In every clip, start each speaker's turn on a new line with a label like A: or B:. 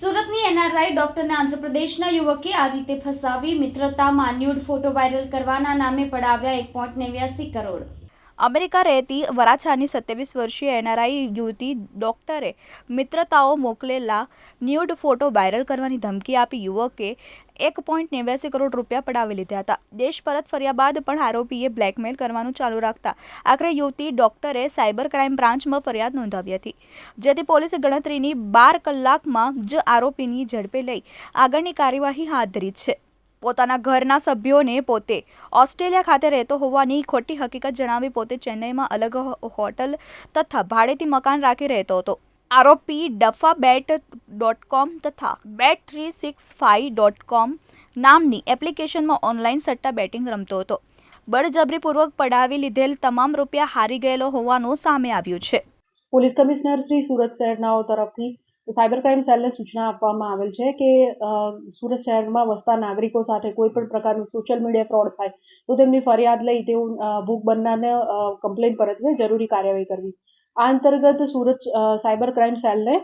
A: સુરતની એનઆરઆઈ ડોક્ટરને આંધ્રપ્રદેશના યુવકે આ રીતે ફસાવી મિત્રતામાં ન્યૂડ ફોટો વાયરલ કરવાના નામે પડાવ્યા એક પોઈન્ટ નેવ્યાસી કરોડ.
B: અમેરિકા રહેતી વરાછાની સત્યાવીસ વર્ષીય એનઆરઆઈ યુવતી ડોક્ટરે મિત્રતાઓ મોકલેલા ન્યૂડ ફોટો વાયરલ કરવાની ધમકી આપી યુવકે એક પોઈન્ટ નેવ્યાસી કરોડ રૂપિયા પડાવી લીધા હતા. દેશ પરત ફર્યા બાદ પણ આરોપીએ બ્લેકમેલ કરવાનું ચાલુ રાખતા આખરે યુવતી ડોક્ટરે સાયબર ક્રાઇમ બ્રાન્ચમાં ફરિયાદ નોંધાવી હતી. જેથી પોલીસે ગણતરીની બાર કલાકમાં જ આરોપીની ઝડપે લઈ આગળની કાર્યવાહી હાથ ધરી છે. પોતાના ઘરના સભ્યોને પોતે ઓસ્ટ્રેલિયા ખાતે રહેતો હોવાની ખોટી હકીકત જણાવી પોતે ચેન્નઈમાં અલગ હોટલ તથા ભાડેથી મકાન રાખી રહેતો હતો. આરોપી ડફા બેટ ડોટ કોમ તથા bet three six five dot com નામની એપ્લિકેશનમાં ઓનલાઈન સટ્ટા બેટિંગ રમતો હતો. બળજબરીપૂર્વક પડાવી લીધેલ તમામ રૂપિયા હારી ગયેલો હોવાનું સામે આવ્યું છે.
C: પોલીસ કમિશનર શ્રી સુરત શહેરનાઓ તરફથી સાયબર ક્રાઇમ સેલને સૂચના આપવામાં આવેલ છે કે સુરત શહેરમાં વસતા નાગરિકો સાથે કોઈ પણ પ્રકારનું સોશિયલ મીડિયા ફ્રોડ થાય, તો તેમની ફરિયાદ લઈ તેઓ ભૂખ બનનારને કમ્પ્લેન પરતવે જરૂરી કાર્યવાહી કરવી. આ અંતર્ગત સુરત સાયબર ક્રાઇમ સેલને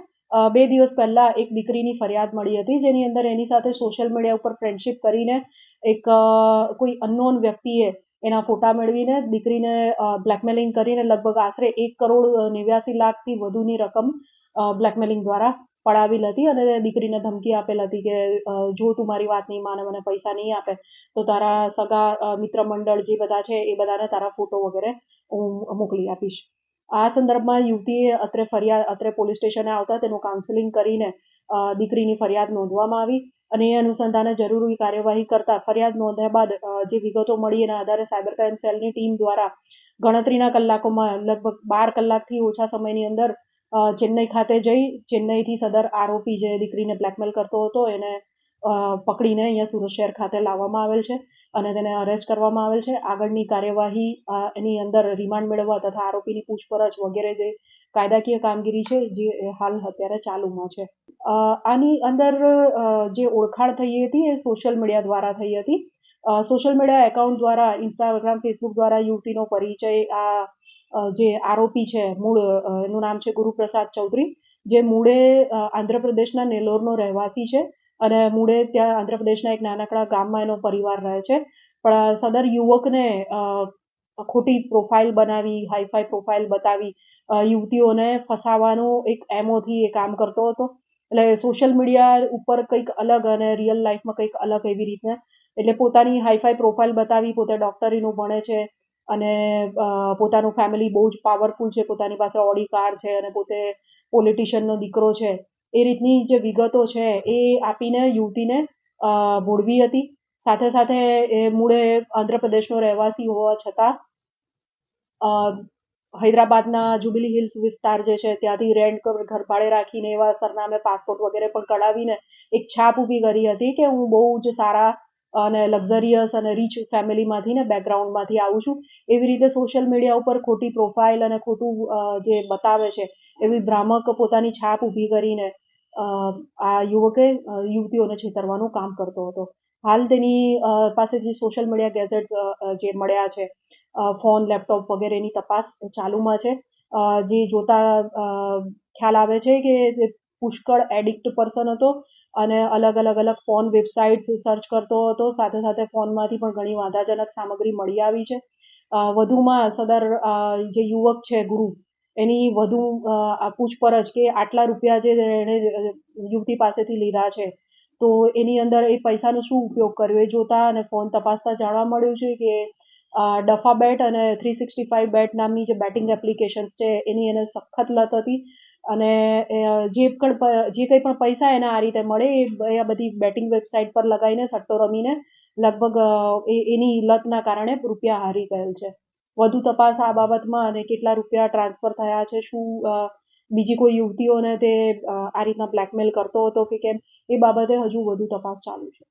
C: બે દિવસ પહેલા એક દીકરીની ફરિયાદ મળી હતી, જેની અંદર એની સાથે સોશિયલ મીડિયા ઉપર ફ્રેન્ડશિપ કરીને એક કોઈ અનનોન વ્યક્તિએ એના ફોટા મેળવીને દીકરીને બ્લેકમેલિંગ કરીને લગભગ આશરે એક કરોડ નેવ્યાસી લાખથી વધુની રકમ બ્લેકમેલિંગ દ્વારા પડાવેલ હતી અને દીકરીને ધમકી આપેલ હતી કે જો તું મારી વાત નહીં માને, મને પૈસા નહીં આપે, તો તારા સગા મિત્ર મંડળ જે બધા છે એ બધાને તારા ફોટો વગેરે હું મોકલી આપીશ. આ સંદર્ભમાં યુવતીએ અત્રે ફરિયાદ, અત્રે પોલીસ સ્ટેશને આવતા તેનું કાઉન્સેલિંગ કરીને દીકરીની ફરિયાદ નોંધવામાં આવી. અને એ અનુસંધાને જરૂરી કાર્યવાહી કરતા ફરિયાદ નોંધ્યા બાદ જે વિગતો મળી એના આધારે સાયબર ક્રાઇમ સેલની ટીમ દ્વારા ગણતરીના કલાકોમાં લગભગ બાર કલાકથી ઓછા સમયની અંદર ચેન્નઈ ખાતે જઈ ચેન્નઈથી સદર આરોપી જે દીકરીને બ્લેકમેલ કરતો હતો એને પકડીને અહીંયા સુરત શહેર ખાતે લાવવામાં આવેલ છે અને તેને અરેસ્ટ કરવામાં આવેલ છે. આગળની કાર્યવાહી એની અંદર રિમાન્ડ મેળવવા તથા આરોપીની પૂછપરછ વગેરે જે કાયદાકીય કામગીરી છે, જે હાલ અત્યારે ચાલુમાં છે. આની અંદર જે ઓળખાણ થઈ હતી એ સોશિયલ મીડિયા દ્વારા થઈ હતી. સોશિયલ મીડિયા એકાઉન્ટ દ્વારા ઇન્સ્ટાગ્રામ ફેસબુક દ્વારા યુવતીનો પરિચય, આ જે આરોપી છે, મૂળ એનું નામ છે ગુરુપ્રસાદ ચૌધરી, જે મૂળે આંધ્રપ્રદેશના નેલોરનો રહેવાસી છે અને મૂળે ત્યાં આંધ્રપ્રદેશના એક નાનકડા ગામમાં એનો પરિવાર રહે છે. પણ સદર યુવકને ખોટી પ્રોફાઇલ બનાવી હાઈફાઈ પ્રોફાઇલ બતાવી યુવતીઓને ફસાવાનો એક એમોથી એ કામ કરતો હતો. એટલે સોશિયલ મીડિયા ઉપર કંઈક અલગ અને રિયલ લાઈફમાં કંઈક અલગ એવી રીતના. એટલે પોતાની હાઈફાઈ પ્રોફાઇલ બતાવી, પોતે ડોક્ટરીનું ભણે છે અને પોતાનું ફેમિલી બહુ જ પાવરફુલ છે, પોતાની પાસે ઓડી કાર છે અને પોતે પોલિટિશિયનનો દીકરો છે. એ રીતની જે વિગતો છે એ આપીને યુવતીને ભોળવી હતી. સાથે સાથે એ મૂળે આંધ્રપ્રદેશનો રહેવાસી હોવા છતાં હૈદરાબાદના જુબિલી હિલ્સ વિસ્તાર જે છે, ત્યાંથી રેન્ટ ઘર ભાડે રાખીને એવા સરનામે પાસપોર્ટ વગેરે પણ કઢાવીને એક છાપ ઊભી કરી હતી કે હું બહુ જ સારા અને લક્ઝરિયસ અને રીચ ફેમિલીમાંથી ને બેકગ્રાઉન્ડમાંથી આવું છું. એવી રીતે સોશિયલ મીડિયા ઉપર ખોટી પ્રોફાઇલ અને ખોટું જે બતાવે છે, એવી ભ્રામક પોતાની છાપ ઊભી કરીને આ યુવકે યુવતીઓને છેતરવાનું કામ કરતો હતો. હાલ તેની પાસેથી સોશિયલ મીડિયા ગેજેટ્સ જે મળ્યા છે ફોન લેપટોપ વગેરેની તપાસ ચાલુમાં છે. જે જોતા ખ્યાલ આવે છે કે પુષ્કળ એડિક્ટ પર્સન હતો અને અલગ અલગ અલગ ફોન વેબસાઇટ્સ સર્ચ કરતો હતો. સાથે સાથે ફોનમાંથી પણ ઘણી વાંધાજનક સામગ્રી મળી આવી છે. વધુમાં સદર જે યુવક છે ગુરુ, એની વધુ પૂછપરછ કે આટલા રૂપિયા જે એણે યુવતી પાસેથી લીધા છે તો એની અંદર એ પૈસાનો શું ઉપયોગ કર્યો? એ જોતા અને ફોન તપાસતા જાણવા મળ્યું છે કે ડફા બેટ અને થ્રી સિક્સટી ફાઇવ બેટ નામની જે બેટિંગ એપ્લિકેશન્સ છે, એની એને સખત લત હતી. અને જે પણ જે કંઈ પણ પૈસા એને આ રીતે મળે, એ આ બધી બેટિંગ વેબસાઇટ પર લગાવીને, સટ્ટો રમીને, લગભગ એની લતના કારણે રૂપિયા હારી ગયેલ છે. વધુ તપાસ આ બાબતમાં અને કેટલા રૂપિયા ટ્રાન્સફર થયા છે, શું બીજી કોઈ યુવતીઓને તે આ રીતના બ્લેકમેલ કરતો હતો કે કેમ, એ બાબતે હજુ વધુ તપાસ ચાલુ છે.